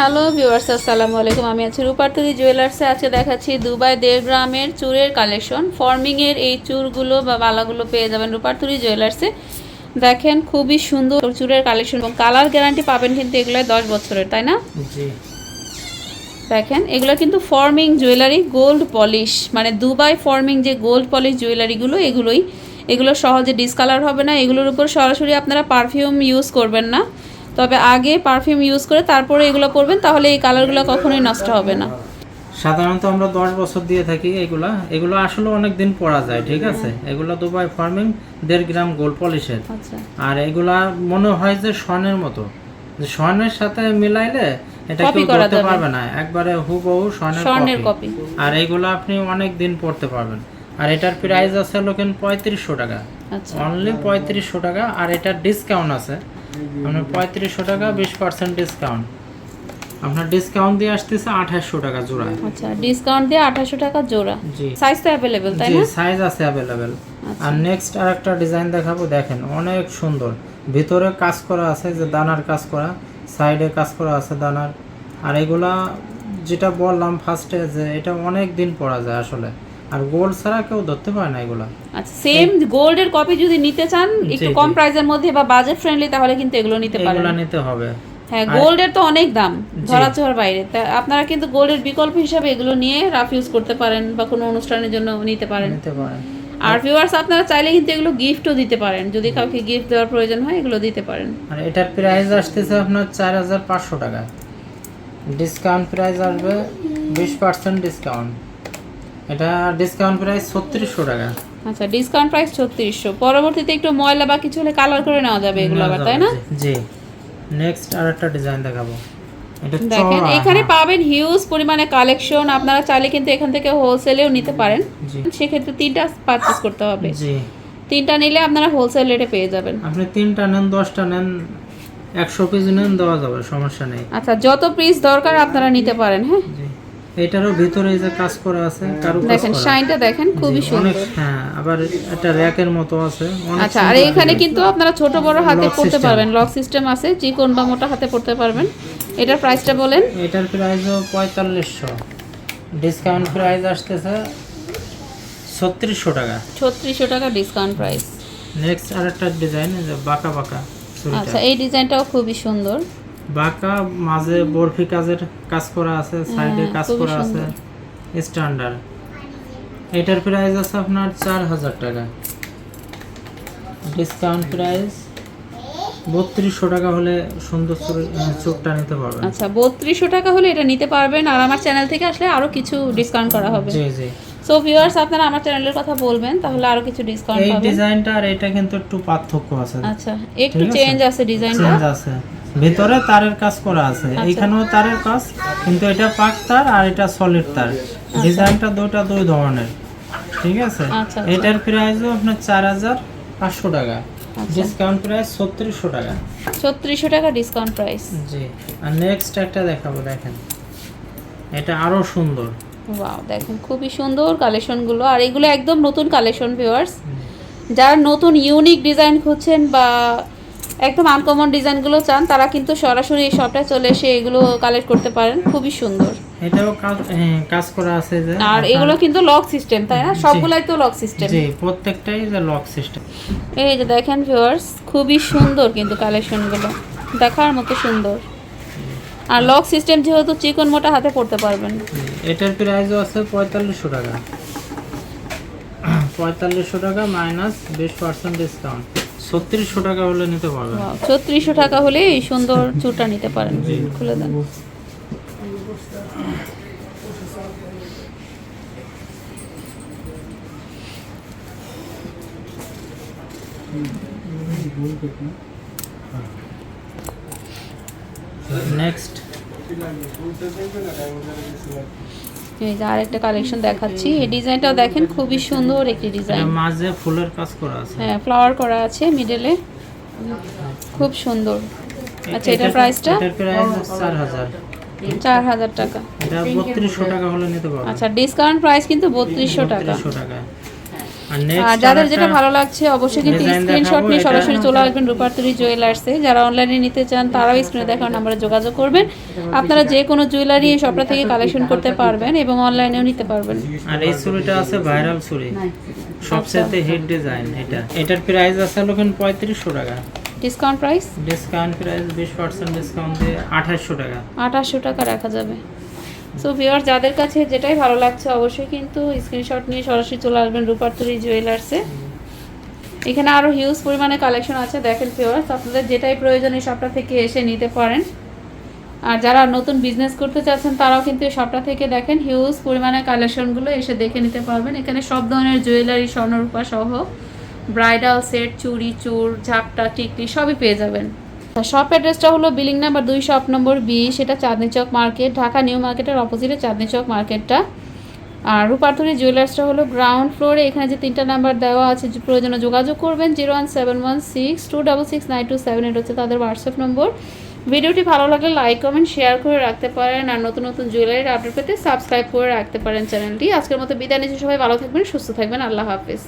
Hello viewers আসসালামু আলাইকুম। আমি আছি রূপার্তরি জুয়েলার্সে। আজকে দেখাচ্ছি দুবাই দেড় গ্রামের চুরের কালেকশন। ফর্মিংয়ের এই চুরগুলো বা বালাগুলো পেয়ে যাবেন রূপার্তরি জুয়েলার্সে। দেখেন খুবই সুন্দর চুরের কালেকশন এবং কালার গ্যারান্টি পাবেন কিন্তু এগুলো দশ বছরের তাই না? দেখেন এগুলো কিন্তু ফর্মিং জুয়েলারি গোল্ড পলিশ। মানে দুবাই ফর্মিং যে গোল্ড পলিশ জুয়েলারিগুলো এগুলোই। এগুলো সহজে ডিসকালার হবে না। এগুলোর উপর সরাসরি আপনারা পারফিউম ইউজ করবেন না। তবে আগে পারফিউম ইউজ করে তারপরে এগুলো পরবেন তাহলে এই কালারগুলো কখনোই নষ্ট হবে না। সাধারণত আমরা দশ বছর দিয়ে থাকি এগুলা। এগুলো আসলে অনেক দিন পরা যায় ঠিক আছে? এগুলো দুবাই ফার্মিং দেড় গ্রাম গোল্ড পলিশের। আচ্ছা। আর এগুলা মনে হয় যে স্বর্ণের মতো। যে স্বর্ণের সাথে মিলাইলে এটা কেউ করা পারবে না। একবারে হুবহু স্বর্ণের কপি আর এগুলো আপনি অনেক দিন পড়তে পারবেন। আর এটার প্রাইস আছে লোকেন পঁয়ত্রিশশো টাকা। আচ্ছা। অনলি পঁয়ত্রিশশো টাকা। আর এটার ডিসকাউন্ট আছে। আপনার পঁয়ত্রিশশো টাকা বিশ পার্সেন্ট ডিসকাউন্ট আপনার ডিসকাউন্ট দিয়ে আসতেছে আঠাশশো টাকা জোড়া। আচ্ছা ডিসকাউন্ট দিয়ে আঠাশশো টাকা জোড়া। জি। সাইজ তো অ্যাভেলেবেল তাই না? সাইজ আছে অ্যাভেলেবেল আচ্ছা। আর নেক্সট আরেকটা ডিজাইন দেখাবো দেখেন অনেক সুন্দর। ভিতরে কাজ করা আছে যে দানার কাজ করা সাইডে কাজ করা আছে দানার। আর এগুলা যেটা বললাম ফার্স্টে যে এটা অনেক দিন পরা যায় আসলে। আর গোল্ড ছাড়া কেউ ধরতে পারে না এগুলা। আচ্ছা সেম গোল্ডের কপি যদি নিতে চান একটু কম। প্রাইসের মধ্যে বা বাজেট ফ্রেন্ডলি তাহলে কিন্তু এগুলো নিতে পারেন। এগুলা নিতে হবে। হ্যাঁ গোল্ডের তো অনেক দাম জি। ধরা ছোঁয়ার বাইরে। তা আপনারা কিন্তু গোল্ডের বিকল্প হিসাবে এগুলো নিয়ে রাফ ইউজ করতে পারেন বা কোনো অনুষ্ঠানের জন্য নিতে পারেন। নিতে পারেন। আর ভিউয়ার্স আপনারা চাইলে কিন্তু এগুলো গিফটও দিতে পারেন। যদি কাউকে গিফট দেওয়ার প্রয়োজন হয় এগুলো দিতে পারেন। আর এটার প্রাইস আসতেছে আপনার চার হাজার পাঁচশো টাকা। ডিসকাউন্ট প্রাইস আসবে বিশ পার্সেন্ট ডিসকাউন্ট এটা ডিসকাউন্ট প্রাইস ছত্রিশশো টাকা। আচ্ছা ডিসকাউন্ট প্রাইস ছত্রিশশো। পরবর্তীতে একটু ময়লা বা কিছু হলে কালার করে নেওয়া যাবে এগুলো আবার তাই না? জি। নেক্সট আর একটা ডিজাইন দেখাবো। দেখেন এখানে। পাবেন হিউজ পরিমাণে কালেকশন আপনারা চাইলে কিন্তু এখান থেকে হোলসেলেও নিতে পারেন। সেক্ষেত্রে তিনটা পারচেস করতে হবে। জি। তিনটা নিলে আপনারা হোলসেল রেটে পেয়ে যাবেন। আপনি তিনটা নেন দশটা নেন একশো পিস নেন দেওয়া যাবে সমস্যা নেই। আচ্ছা যত পিস দরকার আপনারা নিতে পারেন হ্যাঁ? এটারও ভিতরে যে কাজ করা আছে কারু দেখেন শাইনটা দেখেন খুবই সুন্দর। হ্যাঁ আবার এটা র্যাকের মতো আছে আচ্ছা আর এখানে কিন্তু আপনারা ছোট বড় হাতে পড়তে পারবেন লক সিস্টেম আছে চিকন বা মোটা হাতে পড়তে পারবেন। এটার প্রাইসটা বলেন। এটার প্রাইসও পঁয়তাল্লিশশো। ডিসকাউন্ট প্রাইস আসতেছে ছত্রিশশো টাকা। ছত্রিশশো টাকা ডিসকাউন্ট প্রাইস নেক্সট আরেকটা ডিজাইন যে বাঁকা বাঁকা আচ্ছা এই ডিজাইনটাও খুবই সুন্দর। বাঁকা মাঝে বরফি কাজের কাজ করা আছে সাইডে হ্যাঁ, কাজ করা আছে। স্ট্যান্ডার্ড। এটার প্রাইস আছে আপনার চার হাজার টাকা। ডিসকাউন্ট প্রাইস বত্রিশশো টাকা হলে সুন্দর চোখটা নিতে পারবেন। আচ্ছা বত্রিশশো টাকা হলে এটা নিতে পারবেন আর আমার চ্যানেল থেকে আসলে আরও কিছু ডিসকাউন্ট করা হবে। জি জি। সো ভিউয়ার্স আপনারা আমার চ্যানেলের কথা বলবেন তাহলে আরও কিছু ডিসকাউন্ট পাবেন। এই ডিজাইনটা আর এটা কিন্তু একটু পার্থক্য আছে। আচ্ছা একটু চেঞ্জ আছে ডিজাইনটা। চেঞ্জ আছে। ভিতরে তারের কাজ করা আছে। আচ্ছা। এইখানেও তারের কাজ কিন্তু এটা পাক তার আর এটা সলিড তার। ডিজাইনটা দুইটা দুই ধরনের। ঠিক আছে? আচ্ছা, আচ্ছা। এটার প্রাইসও আপনার চার হাজার পাঁচশো টাকা। আচ্ছা। ডিসকাউন্ট প্রাইস ছত্রিশশো টাকা। ছত্রিশশো টাকা ডিসকাউন্ট প্রাইস জি। আর নেক্সট একটা দেখাবো দেখেন। এটা আরও সুন্দর। ওয়াও দেখেন খুবই সুন্দর কালেকশনগুলো আর এগুলো একদম নতুন কালেকশন ভিউয়ার্স যারা নতুন ইউনিক ডিজাইন খুঁজছেন বা একদম আনকমন ডিজাইনগুলো চান তারা কিন্তু সরাসরি এই শপটায় চলে এসে এগুলো কালেক্ট করতে পারেন খুবই সুন্দর। এটাও কাজ হ্যাঁ, কাজ করা আছে যে আর এগুলো কিন্তু লক সিস্টেম তাই না? সবগুলাই তো লক সিস্টেম জি প্রত্যেকটাই যে লক সিস্টেম এই যে দেখেন ভিউয়ার্স খুবই সুন্দর কিন্তু কালেকশনগুলো দেখার মতো সুন্দর। আর লক সিস্টেম যেহেতু চিকন মোটা হাতে পড়তে পারবেন। এটার প্রাইসও আছে পঁয়তাল্লিশশো টাকা। পঁয়তাল্লিশশো টাকা মাইনাস বিশ পার্সেন্ট ডিসকাউন্ট ছত্রিশশো টাকা হলে নিতে পারবেন। ছত্রিশশো টাকা হলে এই সুন্দর চুটা নিতে পারেন। খুলে দেন। নেক্সট এই যে আরেকটা কালেকশন দেখাচ্ছি। এই ডিজাইনটাও দেখেন খুবই সুন্দর একটি ডিজাইন। মাঝে ফুলের কাজ করা আছে। হ্যাঁ ফ্লাওয়ার করা আছে মিডলে খুব সুন্দর। আচ্ছা এটার প্রাইসটা এটার প্রাইস চার হাজার। চার হাজার টাকা। এটা বত্রিশশো টাকা হলে নিতে পারবেন। আচ্ছা ডিসকাউন্ট প্রাইস কিন্তু বত্রিশশো টাকা। টাকা যাদের যেটা ভালো লাগছে অবশ্যই কিন্তু স্ক্রিনশট নিয়ে সরাসরি চলে আসবেন রূপার্তরি জুয়েলার্সে যারা অনলাইনে নিতে চান তারাও স্ক্রিনে দেখার নাম্বারে যোগাযোগ করবেন। আপনারা যে কোনো জুয়েলারি এই শপটা থেকে কালেকশন করতে পারবেন এবং অনলাইনেও নিতে পারবেন। আর এই ছুরিটা আছে ভাইরাল ছুরি সবচেয়ে হিট ডিজাইন এটা। এটার প্রাইস আছে হলো কিন্তু পঁয়ত্রিশশো টাকা। ডিসকাউন্ট প্রাইস ডিসকাউন্ট প্রাইস বিশ পার্সেন্ট ডিসকাউন্ট দিয়ে আঠাশশো টাকা। আঠাশশো টাকা রাখা যাবে। সো ভিউয়ার যাদের কাছে যেটাই ভালো লাগছে, অবশ্যই কিন্তু স্ক্রিনশট নিয়ে সরাসরি চলে আসবেন রূপার্তরি জুয়েলার্সে এখানে আরও হিউজ পরিমাণে কালেকশন আছে, দেখেন ভিউয়ার্স আপনাদের যেটাই প্রয়োজন এই শপটা থেকে এসে নিতে পারেন। আর যারা নতুন বিজনেস করতে চাচ্ছেন, তারাও কিন্তু এই শপটা থেকে দেখেন হিউজ পরিমাণে কালেকশনগুলো এসে দেখে নিতে পারবেন। এখানে সব ধরনের জুয়েলারি স্বর্ণরূপা সহ ব্রাইডাল সেট চুড়ি, চুর, ঝাপটা, টিকলি সবই পেয়ে যাবেন। শপ অ্যাড্রেসটা হলো বিলিং নাম্বার দুই, শপ নম্বর বিশ এটা চাঁদনি চক মার্কেট, ঢাকা নিউ মার্কেটের অপোজিটে চাঁদনি চক মার্কেটটা। আর রূপার্থনী জুয়েলার্সটা হলো গ্রাউন্ড ফ্লোরে, এখানে যে তিনটা নাম্বার দেওয়া আছে, যে প্রয়োজনে যোগাযোগ করবেন, zero one seven one six two double six nine two seven eight হচ্ছে তাদের হোয়াটসঅ্যাপ নম্বর। ভিডিওটি ভালো লাগলে লাইক, কমেন্ট, শেয়ার করে রাখতে পারেন, আর নতুন নতুন জুয়েলারির আপডেট পেতে সাবস্ক্রাইব করে রাখতে পারেন চ্যানেলটি। আজকের মতো বিদায় নিচ্ছি সবাই, ভালো থাকবেন, সুস্থ থাকবেন, আল্লাহ হাফিজ।